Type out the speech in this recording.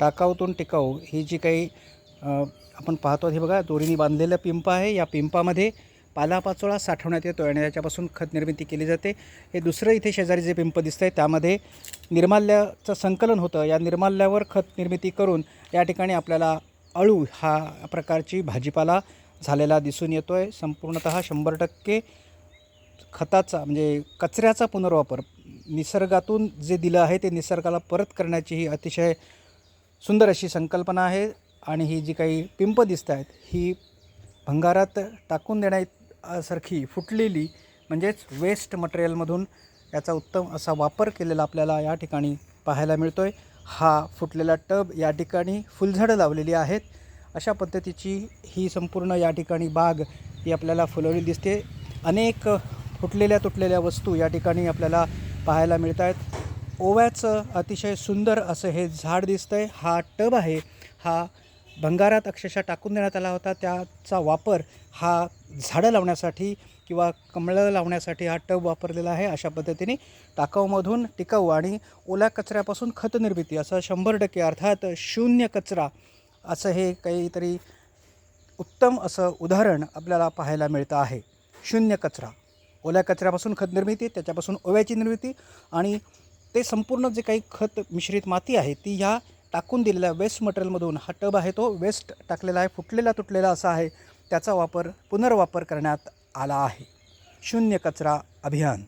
टाकाऊतून टिकाऊ. ही जी काही आपण पाहतो हे बघा दोरीने बांधलेलं पिंप आहे. या पिंपामध्ये पालापाचोळा साठवण्यात येतो आणि याच्यापासून खत निर्मिती केली जाते. हे दुसरं इथे शेजारी जे पिंप दिसतं आहे त्यामध्ये निर्माल्याचं संकलन होतं. या निर्माल्यावर खत निर्मिती करून या ठिकाणी आपल्याला अळू हा प्रकारची भाजीपाला झालेला दिसून येतो आहे संपूर्णतः शंभर टक्के खताचा म्हणजे कचऱ्याचा पुनर्वापर निसर्गातून जे दिलं आहे ते निसर्गाला परत करण्याची ही अतिशय सुंदर अशी संकल्पना आहे आणि ही जी काही पिंप दिसत आहेत ही भंगारात टाकून देण्यासारखी फुटलेली म्हणजेच वेस्ट मटेरियलमधून याचा उत्तम असा वापर केलेला आपल्याला या ठिकाणी पाहायला मिळतो आहे हा फुटलेला टब या ठिकाणी फुलझाडं लावलेली आहेत. अशा पद्धतीची ही संपूर्ण या ठिकाणी बाग ही आपल्याला फुलवली दिसते. अनेक फुटलेल्या तुटलेल्या वस्तू या ठिकाणी आपल्याला पाहायला मिळत आहेत ओव्याचं अतिशय सुंदर असं हे झाड दिसतं आहे हा टब आहे. हा भंगारात अक्षरशः टाकून देण्यात आला होता. त्याचा वापर हा झाडं लावण्यासाठी किंवा कमळं लावण्यासाठी हा टब वापरलेला आहे. अशा पद्धतीने टाकाऊमधून टिकाऊ आणि ओल्या कचऱ्यापासून खत निर्मिती असं शंभर टक्के अर्थात शून्य कचरा असं हे काहीतरी उत्तम असं उदाहरण आपल्याला पाहायला मिळतं आहे. शून्य कचरा. ओल्या कचऱ्यापासून खत निर्मिती त्याच्यापासून ओव्याची निर्मिती आणि ते संपूर्ण जे काही खत मिश्रित माती आहे ती ह्या टाकून दिलेल्या वेस्ट मटेरियलमधून हा टब आहे तो वेस्ट टाकलेला आहे फुटलेला तुटलेला असा आहे त्याचा वापर पुनर्वापर करण्यात आला आहे. शून्य कचरा अभियान.